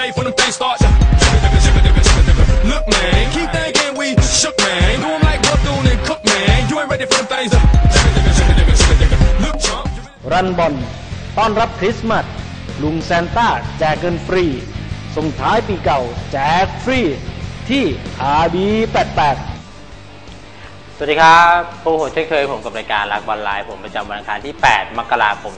safe when them things start. Look, man, keep thinking we shook, man. Do them like Bethune and Cook, man. You ain't ready for them things. Look, chump. รันบอลต้อนรับคริสต์มาสลุงซานต้าแจกเงินฟรี ส่งท้ายปีเก่าแจกฟรี ที่ RB88 สวัสดีครับผู้ผมเช่นเคยผมกับรายการรักบอลไลน์ผมประจำวันอังคารที่ 8 มกราคม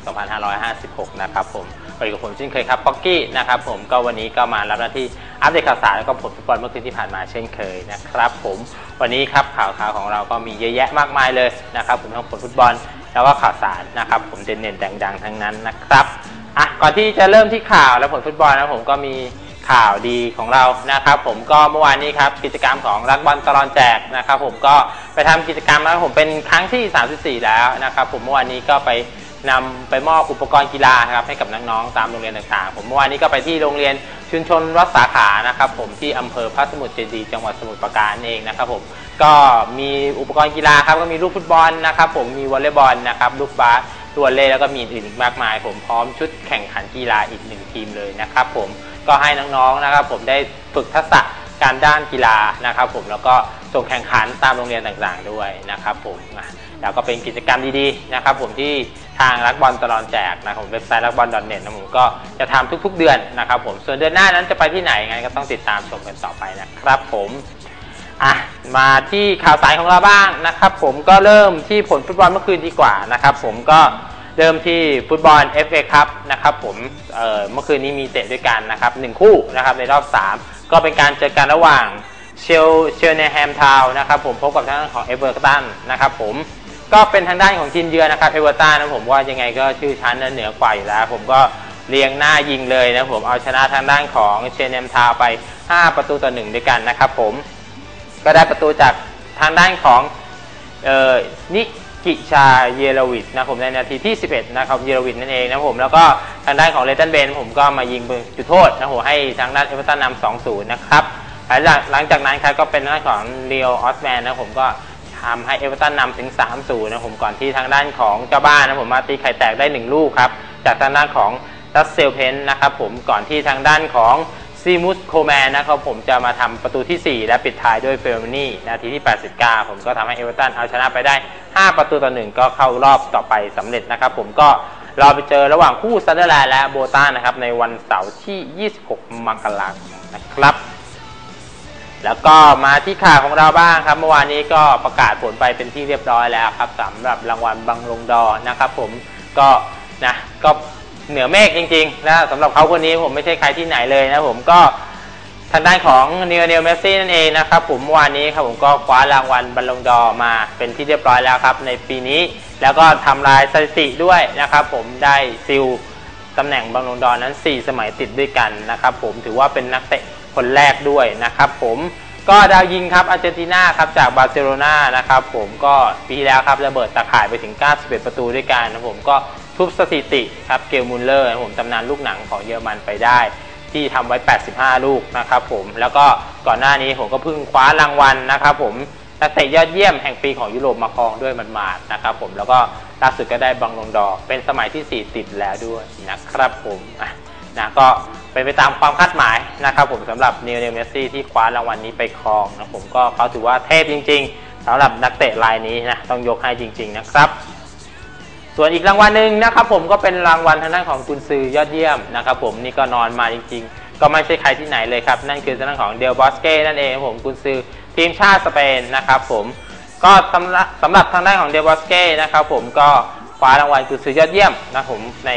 2556 นะครับผมไปกับผมเช่นเคยครับป๊อกกี้นะครับผมก็วันนี้ก็มารับหน้าที่อัปเดตข่าวสารแล้วก็ผลฟุตบอลเมื่อคืนที่ผ่านมาเช่นเคยนะครับผมวันนี้ครับข่าวข่าวของเราก็มีเยอะแยะมากมายเลยนะครับผมทั้งผลฟุตบอลแล้วก็ข่าวสารนะครับผมเด่นๆดังๆทั้งนั้นนะครับอะก่อนที่จะเริ่มที่ข่าวและผลฟุตบอลนะผมก็มี ข่าวดีของเรานะครับ ผมก็เมื่อวานนี้ครับกิจกรรมของรักบอลตลอนแจกนะครับ ผมก็ไปทำกิจกรรมแล้วผมเป็นครั้งที่ 34 แล้วนะครับ ผมเมื่อวานนี้ก็ไปนำไปมอบอุปกรณ์กีฬาครับให้กับน้องๆตามโรงเรียนต่างๆ ผมเมื่อวานนี้ก็ไปที่โรงเรียนชุมชนวัดสาขานะครับ ผมที่อำเภอพระสมุทรเจดีย์จังหวัดสมุทรปราการเองนะครับ ผมก็มีอุปกรณ์กีฬาครับก็มีลูกฟุตบอลนะครับ ผมมีวอลเลย์บอลนะครับลูกบาสตัวเล่แล้วก็มีอื่นอีกมากมาย ผมพร้อมชุดแข่งขันกีฬาอีกหนึ่งทีมเลยนะครับ ผม ก็ให้น้องๆนะครับ ผมได้ฝึกทักษะการด้านกีฬานะครับ ผมแล้วก็ส่งแข่งขันตามโรงเรียนต่างๆด้วยนะครับ ผมแล้วก็เป็นกิจกรรมดีๆนะครับ ผมที่ทางรักบอลตลอดแจกนะครับผมเว็บไซต์รักบอล .net นะผมก็จะทำทุก ๆ เดือนนะครับ ผมส่วนเดือนหน้านั้นจะไปที่ไหนงั้นก็ต้องติดตามชมกันต่อไปนะครับ ผมอะมาที่ข่าวสารของเราบ้างนะครับ ผมก็เริ่มที่ผลฟุตบอลเมื่อคืนดีกว่านะครับ ผมก็ เริ่มที่ฟุตบอล FA ครับนะครับผมเเมื่อคืนนี้มีเตะด้วยกันนะครับหนึ่งคู่นะครับในรอบ 3 ก็เป็นการเจอกันระหว่างเชลเชลเนแฮมทาวนะครับผมพบกับทางด้านของเอเวอร์ตันนะครับผมก็เป็นทางด้านของทีมเยือนนะครับเอเวอร์ตันนะผมว่ายังไงก็ชื่อชั้นนั้นเหนือกว่าอยู่แล้ว ผมก็เรียงหน้ายิงเลยนะผมเอาชนะทางด้านของเชลเนแฮมทาวไป 5 ประตูต่อหนึ่งด้วยกันนะครับผมก็ได้ประตูจากทางด้านของเออนิ กิชาเยลวิดนะผมในนาทีที่ 11 นะครับเยลวิดนั่นเองนะผมแล้วก็ทางด้านของเลตันเบนผมก็มายิงปืนจุดโทษนะผมให้ทางด้านเอเวอร์ตันนำ2-0นย์นะครับหลังจากหลังจากนั้นครับก็เป็นทางด้านของเรียวออสแมนนะผมก็ทำให้เอเวอร์ตันนำถึง3-0นะผมก่อนที่ทางด้านของเจ้าบ้านนะผมมาตีไข่แตกได้ 1 ลูกครับจากทางด้านของรัสเซลเพนนะครับผมก่อนที่ทางด้านของ ซีมุสโคแมนนะครับผมจะมาทำประตูที่ 4 และปิดท้ายด้วยเฟลมินี่นาทีที่ 89 ผมก็ทำให้เอเวอร์ตันเอาชนะไปได้ 5 ประตูต่อหนึ่งก็เข้ารอบต่อไปสำเร็จนะครับผมก็รอไปเจอระหว่างคู่ซันเดอร์แลนด์และโบตันนะครับในวันเสาร์ที่ 26 มกราคมนะครับแล้วก็มาที่ข่าวของเราบ้างครับ เมื่อวานนี้ก็ประกาศผลไปเป็นที่เรียบร้อยแล้วครับสำหรับรางวัลบังลงดอนะครับผมก็นะก็ เหนือเมฆจริงๆนะสำหรับเขาคนนี้ผมไม่ใช่ใครที่ไหนเลยนะผมก็ทางด้านของเน o เนลเมสซี่นั่นเองนะครับผมเมื่อวานนี้ครับผมก็คว้ารางวัลบัลลงดอร์มาเป็นที่เรียบร้อยแล้วครับในปีนี้ แล้วก็ทำลายสถิติด้วยนะครับผมได้ซิลตำแหน่งบังลงดอนนั้น 4 สมัยติดด้วยกันนะครับผมถือว่าเป็นนักเตะคนแรกด้วยนะครับผมก็ดาวยิงครับอาร์เจนตินาครับจากบาร์เซโลนานะครับผมก็ปีที่แล้วครับระเบิดตะข่ายไปถึง 91 ประตูด้วยกันนะผมก็ ทุบสถิติครับเกลมุลเลอร์ผมตำนานลูกหนังของเยอรมันไปได้ ที่ทำไว้ 85 ลูกนะครับผมแล้วก็ก่อนหน้านี้ผมก็เพิ่งคว้ารางวัลนะครับผมนักเตะยอดเยี่ยมแห่งปีของยุโรปมาครองด้วยหมาดๆนะครับผมแล้วก็ล่าสุดก็ได้บังลงดอร์เป็นสมัยที่ 4 ติดแล้วด้วยนะครับผมอะนะก็เป็นไปตามความคาดหมายนะครับผมสำหรับเนลเนลเมสซี่ที่คว้ารางวัลนี้ไปครองนะผมก็เขาถือว่าเทพจริง ๆสำหรับนักเตะรายนี้นะต้องยกให้จริง ๆ นะครับ ส่วนอีกรางวัลหนึ่งนะครับผมก็เป็นรางวัลทางด้านของกุนซือยอดเยี่ยมนะครับผมนี่ก็นอนมาจริง ๆ ก็ไม่ใช่ใครที่ไหนเลยครับ นั่นคือทางด้านของเดลบอสเก้นั่นเองผมกุนซือทีมชาติสเปนนะครับผมก็สำหรับสำหรับทางด้านของเดลบอสเก้นะครับผมก็คว้ารางวัลกุนซือยอดเยี่ยมนะผมใน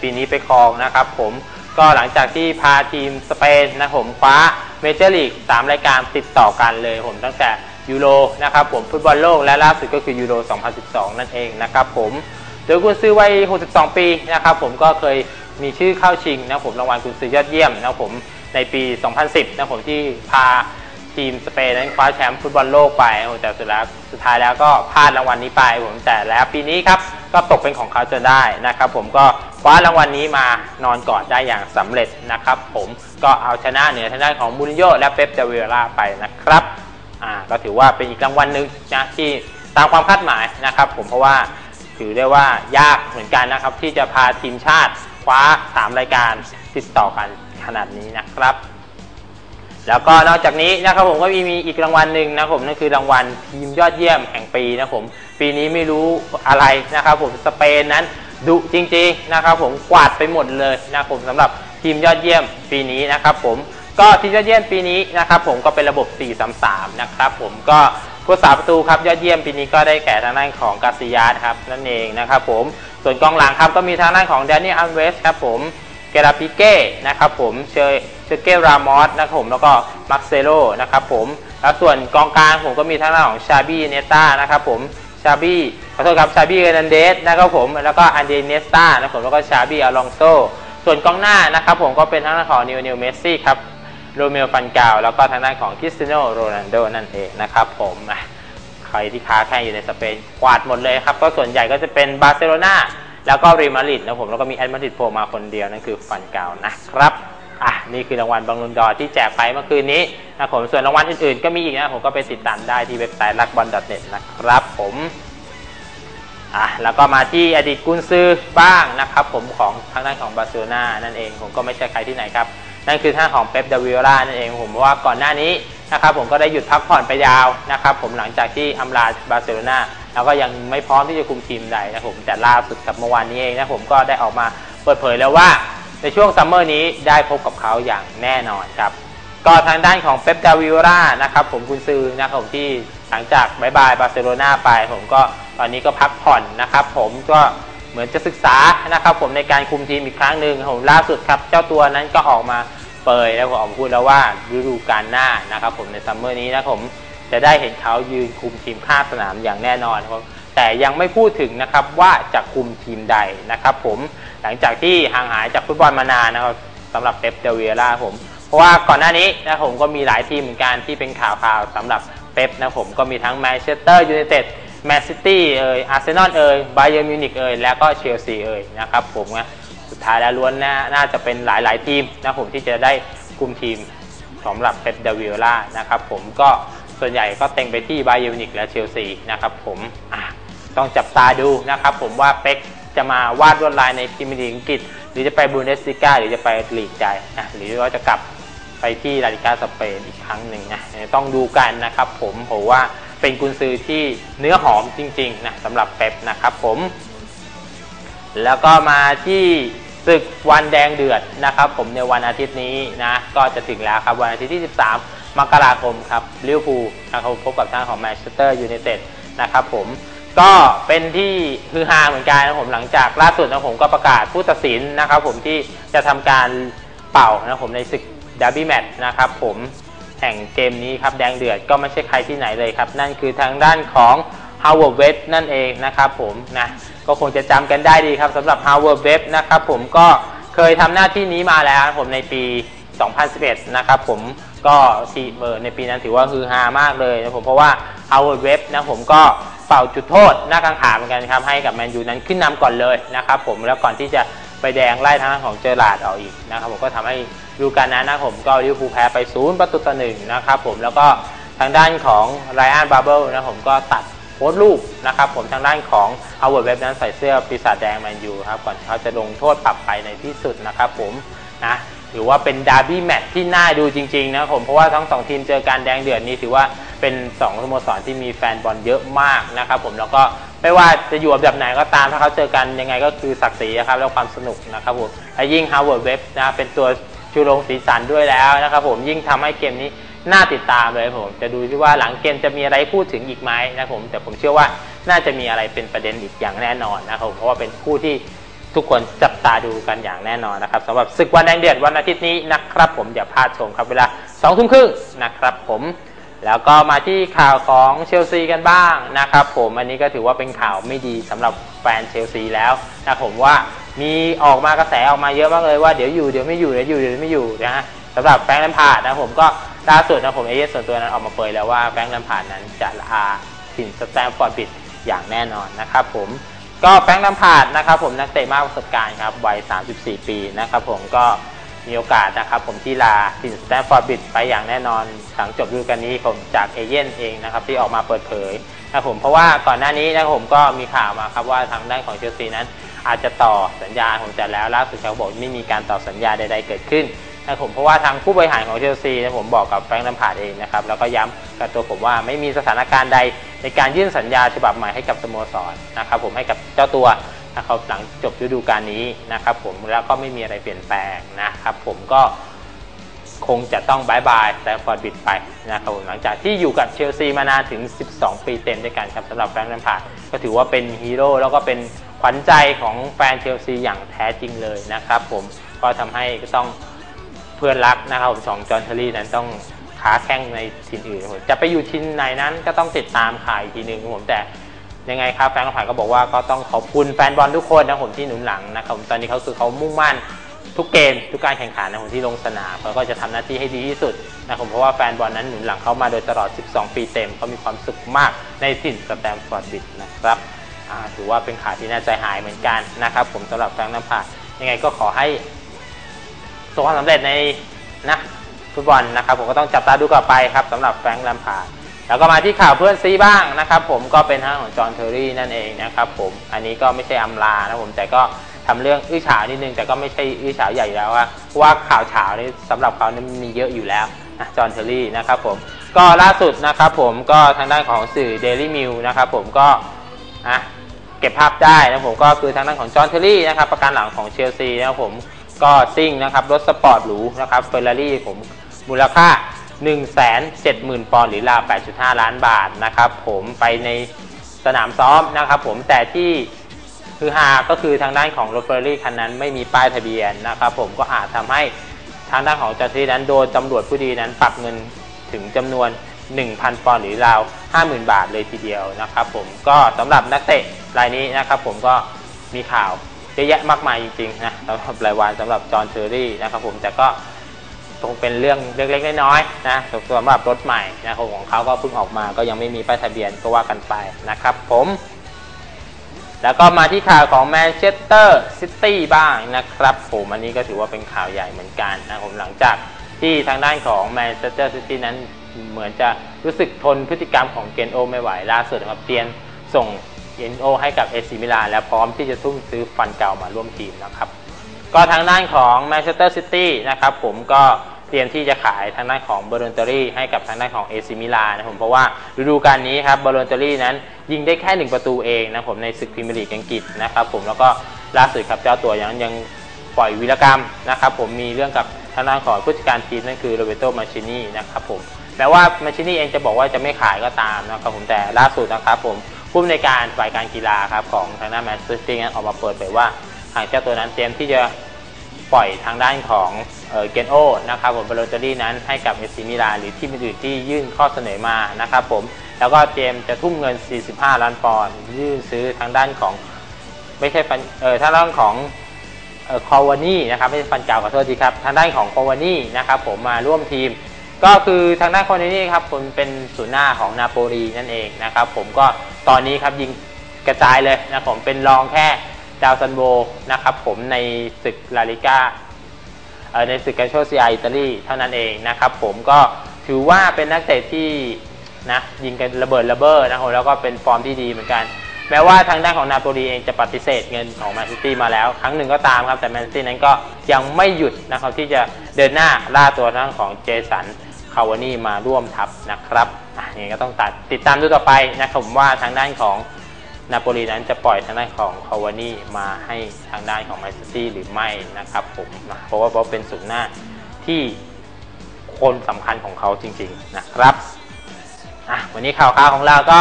ปีนี้ไปครองนะครับผมก็หลังจากที่พาทีมสเปนนะผมคว้าเมเจอร์ลีก3รายการติดต่อกันเลยผมตั้งแต่ ยูโรนะครับผมฟุตบอลโลกและล่าสุดก็คือยูโร 2012 นั่นเองนะครับผมโดยกุนซือวัย 62 ปีนะครับผมก็เคยมีชื่อเข้าชิงนะผมรางวัลกุนซือยอดเยี่ยมนะผมในปี 2010 นะผมที่พาทีมสเปนนั้นคว้าแชมป์ฟุตบอลโลกไปแต่สุดแล้วสุดท้ายแล้วก็พลาดรางวัลนี้ไปผมแต่แล้วปีนี้ครับก็ตกเป็นของเขาจนได้นะครับผมก็คว้ารางวัลนี้มานอนกอดได้อย่างสำเร็จนะครับผมก็เอาชนะเหนือทางด้านของมูรินโญ่และเป๊ปเดวิล่าไปนะครับ อ่าก็ถือว่าเป็นอีกรางวัลหนึ่งนะที่ตามความคาดหมายนะครับผมเพราะว่าถือได้ว่ายากเหมือนกันนะครับ ที่จะพาทีมชาติคว้า 3 รายการติดต่อกันขนาดนี้นะครับ แล้วก็นอกจากนี้นะครับผมก็มีอีกรางวัลหนึ่งนะครับผมนั่นคือรางวัลทีมยอดเยี่ยมแห่งปีนะครับผมปีนี้ไม่รู้อะไรนะครับ ผมสเปนนั้นดุจริง ๆนะครับ ผมกวาดไปหมดเลยนะครับผมสำหรับทีมยอดเยี่ยมปีนี้นะครับ ผม ก็ทีมยอดเยี่ยมปีนี้นะครับผมก็เป็นระบบ 4-3-3 นะครับผมก็ผู้สาประตูครับยอดเยี่ยมปีนี้ก็ได้แก่ทางด้านของกาซิยาสครับนั่นเองนะครับผมส่วนกองหลังครับก็มีทางด้านของแดนนี่อัลเวสครับผมเกราปิเก้นะครับผมเชอเชเกรามอสนะครับผมแล้วก็มาร์เซโลนะครับผมแล้วส่วนกองกลางผมก็มีทางด้านของชาบี้เนต้านะครับผมชาบี้ขอโทษครับชาบี้เอนันเดสนะครับผมแล้วก็อันเดเนสตานะครับผมแล้วก็ชาบี้อลองโซส่วนกองหน้านะครับผมก็เป็นทางด้านของนิวนิวเมสซี่ครับ โรเมโอฟันกาว แล้วก็ทางด้านของคริสเตียโนโรนัลโดนั่นเองนะครับผมใครที่ค้าแข่งอยู่ในสเปนกวาดหมดเลยครับ ก็ส่วนใหญ่ก็จะเป็นบาร์เซโลนาแล้วก็เรอัลมาดริดนะผมแล้วก็มีแอตมาดริดโผล่มาคนเดียวนั่นคือฟันกาวนะครับอะนี่คือรางวัลบอลลูนดอร์ที่แจกไปเมื่อคืนนี้นะผมส่วนรางวัลอื่นๆ ก็มีอีกนะผมก็ไปติดตามได้ที่เว็บไซต์ลักบอล .net นะครับผมอะแล้วก็มาที่อดีตกุนซือบ้างนะครับผมของทางด้านของบาร์เซโลนานั่นเองผมก็ไม่ใช่ใครที่ไหนครับ นั่นคือท่านของเป๊ปดาวิโอลานั่นเองผมว่าก่อนหน้านี้นะครับผมก็ได้หยุดพักผ่อนไปยาวนะครับผมหลังจากที่อำลาบาร์เซโลนาแล้วก็ยังไม่พร้อมที่จะคุมทีมใดนะผมแต่ล่าสุดกับเมื่อวานนี้เองนะผมก็ได้ออกมาเปิดเผยแล้วว่าในช่วงซัมเมอร์นี้ได้พบกับเขาอย่างแน่นอนครับก็ทางด้านของเป๊ปดาวิโอลานะครับผมคุณซือนะครับผมที่หลังจากบายบายบาร์เซโลนาไป ผมก็ตอนนี้ก็พักผ่อนนะครับผมก็ เหมือนจะศึกษานะครับผมในการคุมทีมอีกครั้งหนึ่งผมล่าสุดครับ เจ้าตัวนั้นก็ออกมาเปยแล้วก็ออกมาพูดแล้วว่าฤดูกาลหน้านะครับผมในซัมเมอร์นี้นะผมจะได้เห็นเขายืนคุมทีมข้าสนามอย่างแน่นอนครับแต่ยังไม่พูดถึงนะครับว่าจะคุมทีมใดนะครับผมหลังจากที่ห่างหายจากฟุตบอลมานานนะครับสำหรับเป๊ปเดวิเอล่าผม เพราะว่าก่อนหน้านี้นะผมก็มีหลายทีมเหมือนกันที่เป็นข่าวข่าวๆสำหรับเป๊ปนะผมก็มีทั้งแมนเชสเตอร์ยูไนเต็ด แมนซิตี้เอ่ยอาร์เซนอลเอ่ยไบเยอร์มิวนิกเอ่ยแล้วก็เชลซีเอ่ยนะครับผมนะสุดท้ายแล้วล้วนน่าน่าจะเป็นหลาย ๆ ทีมนะผมที่จะได้คุมทีมสำหรับเป๊ปเดวิโอล่านะครับผมก็ส่วนใหญ่ก็เต็งไปที่ไบเยอร์มิวนิกและเชลซีนะครับผมต้องจับตาดูนะครับผมว่าเป๊กจะมาวาดลวดลายในพรีเมียร์ลีกอังกฤษ หรือจะไปบูนเดสลิก้าหรือจะไปลีกใจนะหรือว่าจะกลับไปที่ลาลิกาสเปนอีกครั้งหนึ่งนะต้องดูกันนะครับผมผมว่า เป็นกุนซือที่เนื้อหอมจริงๆนะสำหรับเป๊ปนะครับผม แล้วก็มาที่ศึกวันแดงเดือดนะครับผมในวันอาทิตย์นี้นะก็จะถึงแล้วครับวันอาทิตย์ที่ 13 มกราคมครับลิเวอร์พูลนะครับพบกับทางของแมนเชสเตอร์ยูไนเต็ดนะครับผมก็เป็นที่ฮือฮาเหมือนกันนะผมหลังจากล่าสุดนะผมก็ประกาศผู้ตัดสินนะครับผมที่จะทำการเป่านะผมในศึกดาร์บี้แมตช์นะครับผม แห่งเกมนี้ครับแดงเดือดก็ไม่ใช่ใครที่ไหนเลยครับ นั่นคือทางด้านของ Howard w e b นั่นเองนะครับผมนะก็คงจะจำกันได้ดีครับสำหรับ Howard w e b นะครับผมก็เคยทำหน้าที่นี้มาแล้วครับผมในปี 2011 นะครับผมก็ทีเบออในปีนั้นถือว่าฮือฮามากเลยนะผมเพราะว่า Howard w e b นะผมก็เป่าจุดโทษหน้ากังขาเหมือนกันครับให้กับแมนยูนั้นขึ้นนำก่อนเลยนะครับผมแล้วก่อนที่จะ ไปแดงไล่ทางด้านของเจอร์ลาดออกอีกนะครับผมก็ทำให้ดูกาลนั้นนะผมก็ลิเวอร์พูลแพ้ไปศูนย์ประตูต่อหนึ่งนะครับผมแล้วก็ทางด้านของไรอันบาร์เบิลนะผมก็ตัดโพสต์รูปนะครับผมทางด้านของเอาเวิร์ดเว็บนั้นใส่เสื้อปีศาจแดงแมนยูครับก่อนเขาจะลงโทษปรับไปในที่สุดนะครับผมนะถือว่าเป็นดาร์บี้แมตช์ที่น่าดูจริงๆนะผมเพราะว่าทั้งสองทีมเจอการแดงเดือดนี้ถือว่าเป็น2สโมสรที่มีแฟนบอลเยอะมากนะครับผมแล้วก็ ไม่ว่าจะอยู่อันดับไหนก็ตามถ้าเขาเจอกันยังไงก็คือศักดิ์ศรีนะครับแล้วความสนุกนะครับผมและยิ่งฮาวเวิร์ดเว็บนะเป็นตัวชูโรงสีสันด้วยแล้วนะครับผมยิ่งทำให้เกมนี้น่าติดตามเลยผมจะดูที่ว่าหลังเกมจะมีอะไรพูดถึงอีกไหมนะครับผมแต่ผมเชื่อว่าน่าจะมีอะไรเป็นประเด็นอีกอย่างแน่นอนนะครับผมเพราะว่าเป็นคู่ที่ทุกคนจับตาดูกันอย่างแน่นอนนะครับสำหรับศึกวันแดงเดือดวันอาทิตย์นี้นะครับผมอย่าพลาดชมครับเวลาสองทุ่มครึ่งนะครับผม แล้วก็มาที่ข่าวของเชลซีกันบ้างนะครับผมอันนี้ก็ถือว่าเป็นข่าวไม่ดีสำหรับแฟนเชลซีแล้วนะผมว่ามีออกมากระแสออกมาเยอะมากเลยว่าเดี๋ยวอยู่เดี๋ยวไม่อยู่เดี๋ยวอยู่เดี๋ยวไม่อยู่นะฮะสำหรับแฟรงค์แลมพาร์ดนะผมก็ล่าสุดนะผมเอเยสส่วนตัวนั้นออกมาเผยแล้วว่าแฟรงค์แลมพาร์ดนั้นจะลาถิ่นสแตมฟอร์ดบิดอย่างแน่นอนนะครับผมก็แฟรงค์แลมพาร์ดนะครับผมนักเตะมากประสบการณ์ครับวัย 34 ปีนะครับผมก็ มีโอกาสนะครับ ผมที่ลาทินสแตนฟอร์ดบิดไปอย่างแน่นอนหลังจบฤดูกาลนี้ผมจากเอเย่นเองนะครับที่ออกมาเปิดเผยนะครับผมเพราะว่าก่อนหน้านี้นะครับผมก็มีข่าวมาครับว่าทางด้านของเชลซีนั้น อาจจะต่อสัญญาผมแต่แล้วล่าสุดเขาบอกไม่มีการต่อสัญญาใดๆเกิดขึ้นนะผมเพราะว่าทางผู้บริหารของเชลซีนะผมบอกกับแฟรงค์ลัมพาร์ดเองนะครับแล้วก็ย้ำกับตัวผมว่าไม่มีสถานการณ์ใดในการยื่นสัญญาฉบับใหม่ให้กับสโมสรนะครับผมให้กับเจ้าตัว นะครับหลังจบฤดูกาลนี้นะครับผมแล้วก็ไม่มีอะไรเปลี่ยนแปลงนะครับผมก็คงจะต้องบายบายแต่ฟอร์ดบิดไปนะครับผมหลังจากที่อยู่กับเชลซีมานานถึง 12 ปีเต็มด้วยกันครับสำหรับแฟรงค์ลัมพาร์ดก็ถือว่าเป็นฮีโร่แล้วก็เป็นขวัญใจของแฟนเชลซีอย่างแท้จริงเลยนะครับผมก็ทำให้ก็ต้องเพื่อนรักนะครับผมของจอห์นเทอรี่นั้นต้องค้าแข้งในทีมอื่นผมจะไปอยู่ทีมไหนนั้นก็ต้องติดตามข่าวอีกทีหนึ่งครับผมแต่ ยังไงครับแฟนผ่านก็บอกว่าก็ต้องขอบคุณแฟนบอลทุกคนนะผมที่หนุนหลังนะครับตอนนี้เขาคือเขามุ่งมั่นทุกเกมทุกการแข่งขันนะผมที่ลงสนามเขาก็จะทำหน้าที่ให้ดีที่สุดนะครับผมเพราะว่าแฟนบอลนั้นหนุนหลังเขามาโดยตลอด 12 ปีเต็มเขามีความสุขมากในถิ่นสแตมฟอร์ดบิดนะครับถือว่าเป็นข่าวที่น่าใจหายเหมือนกันนะครับ ผมสำหรับแฟนน้ำผ่ายังไงก็ขอให้ประสบความสำเร็จในนะฟุตบอลนะครับผมก็ต้องจับตาดูต่อไปครับสำหรับแฟรงค์แลมพาร์ แล้วก็มาที่ข่าวเพื่อนซีบ้างนะครับ ผมก็เป็นทางของจอห์นเทอรี่นั่นเองนะครับผมอันนี้ก็ไม่ใช่อำลานะผมแต่ก็ทำเรื่องอื้อฉาวนิดนึงแต่ก็ไม่ใช่อื้อฉาวใหญ่แล้วว่าว่าข่าวเฉานี่สำหรับเขานี่มีเยอะอยู่แล้วนะจอห์นเทอรี่นะครับผมก็ล่าสุดนะครับผมก็ทางด้านของสื่อ Daily Mail นะครับผมก็อะเก็บภาพได้นะผมก็คือทางด้านของจอห์นเทอรี่นะครับประกันหลังของเชลซีนะครับผมก็ซิ่งนะครับรถสปอร์ตหรูนะครับเฟอร์รารี่ผมมูลค่า 170,000 ปอนด์หรือราว 8.5 ล้านบาทนะครับผมไปในสนามซ้อมนะครับผมแต่ที่คือฮาก็คือทางด้านของรถเฟอร์รารี่คันนั้นไม่มีป้ายทะเบียนนะครับผมก็อาจทำให้ทางด้านของจอร์ทีนั้นโดนตำรวจผู้ดีนั้นปรับเงินถึงจำนวน 1,000 ปอนด์หรือราว 50,000 บาทเลยทีเดียวนะครับผมก็สำหรับนักเตะรายนี้นะครับผมก็มีข่าวเยอะแยะมากมายจริงๆนะสำหรับรายวันสำหรับจอห์นเทอร์รี่นะครับผมแต่ก็ คงเป็นเรื่องเล็กๆน้อยๆนะสำหรับรถใหม่นะของเขาก็เพิ่งออกมาก็ยังไม่มีป้ายทะเบียนก็ว่ากันไปนะครับผมแล้วก็มาที่ข่าวของแมนเชสเตอร์ซิตี้บ้างนะครับผมอันนี้ก็ถือว่าเป็นข่าวใหญ่เหมือนกันนะครับผมหลังจากที่ทางด้านของแมนเชสเตอร์ซิตี้นั้นเหมือนจะรู้สึกทนพฤติกรรมของเกนโอไม่ไหวล่าสุดนะครับเตียนส่งเกนโอให้กับเอซิมิลานและพร้อมที่จะทุ่มซื้อฟันเก่ามาร่วมทีมนะครับ ก็ทางด้านของแมนเชสเตอร์ซิตี้นะครับผมก็เตรียมที่จะขายทางด้านของเบอร์ n นเตอรี่ให้กับทางด้านของเอซิมิลานะผมเพราะว่าฤดูกาลนี้ครับเบอร์ n นเตอรี่นั้นยิงได้แค่ 1 ประตูเองนะผมในศึกพรีเมียร์ลีกอังกฤษนะครับผมแล้วก็ล่าสุดครับเจ้าตัวยังยังปล่อยวีรกรรมนะครับผมมีเรื่องกับทางด้านของผู้จัดการทีมนั่นคือโรเบโตมาชินีนะครับผมแม้ว่ามาชินีเองจะบอกว่าจะไม่ขายก็ตามนะครับผมแต่ล่าสุดนะครับผมผู้อำนวยการฝ่ายการกีฬาครับของทางด้านแมนเชสเตอร์ซิตี้นั้นออกมาเปิดเผยว่าางเจ้าตัวนั้นเตรียมที่จะปล่อยทางด้านของเกนโอนะครับผมเบโลเตอรี่นั้นให้กับเอซิมิลาหรือที่อื่นที่ยื่นข้อเสนอมานะครับผมแล้วก็เตรียมจะทุ่มเงิน 45 ล้านปอนด์ยื่นซื้อทางด้านของไม่ใช่ฟันเออทางด้านของเออคอวานี่นะครับไม่ใช่ฟันเก่าขอโทษทีครับทางด้านของคอวานี่นะครับผมมาร่วมทีม ก็คือทางด้านคอวานี่ครับผมเป็นศูนย์หน้าของนาโปลีนั่นเองนะครับผมก็ตอนนี้ครับยิงกระจายเลยนะผมเป็นรองแค่ ดาวซันโบนะครับผมในศึกลาลิก้าในศึกกาโชซีอาอิตาลีเท่านั้นเองนะครับผมก็ถือว่าเป็นนักเตะที่นะยิงกันระเบิดระเบ้อนะครับแล้วก็เป็นฟอร์มที่ดีเหมือนกัน แม้ว่าทางด้านของนาโปลีเองจะปฏิเสธเงินของแมนซิตี้มาแล้ว ครั้งหนึ่งก็ตามครับแต่แมนซิตี้นั้นก็ยังไม่หยุดนะครับที่จะเดินหน้าล่าตัวทางด้านของเจสันคาวานี่มาร่วมทัพนะครับอะย่างนี้ก็ต้องตัดติดตามดูต่อไปนะครับผมว่าทางด้านของ นาโปลีนั้นจะปล่อยทางด้านของคาวานี่มาให้ทางด้านของแมนซิตี้หรือไม่นะครับผมนะเพราะว่าเพราเป็นศูนย์หน้าที่คนสำคัญของเขาจริงๆนะครับอะวันนี้ข่าวข่าวของเราก็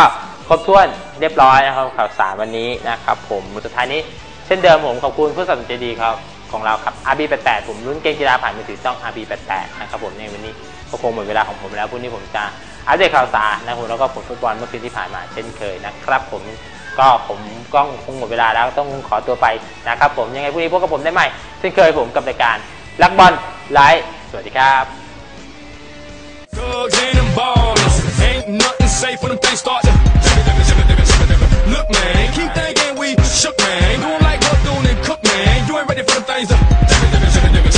ครบถ้วนเรียบร้อยนะครับข่าวสารวันนี้นะครับผมสุดท้ายนี้เช่นเดิมผมขอบคุณผู้สนับสนุนใจดีครับของเราครับ RB88 ผมรุ่นเกมกีฬาผ่านมือถือต้อง RB88 นะครับผมในวันนี้ก็คงหมดเวลาของผมแล้วพรุ่งนี้ผมจะอัปเดตข่าวสารนะครับแล้วก็ผลฟุตบอลเมื่อคืนที่ผ่านมาเช่นเคยนะครับผม ก็ผมกล้องคงหมดเวลาแล้วต้องขอตัวไปนะครับผมยังไงพรุ่งนี้พบกับผมได้ใหม่เช่นเคยผมกับรายการรักบอลไลฟ์สวัสดีครับ Thugs and them ballers. Ain't nothing safe when them things start to. Look, man, keep thinking we shook, man. Doing like Bethune and Cook, man. You ain't ready for them things to.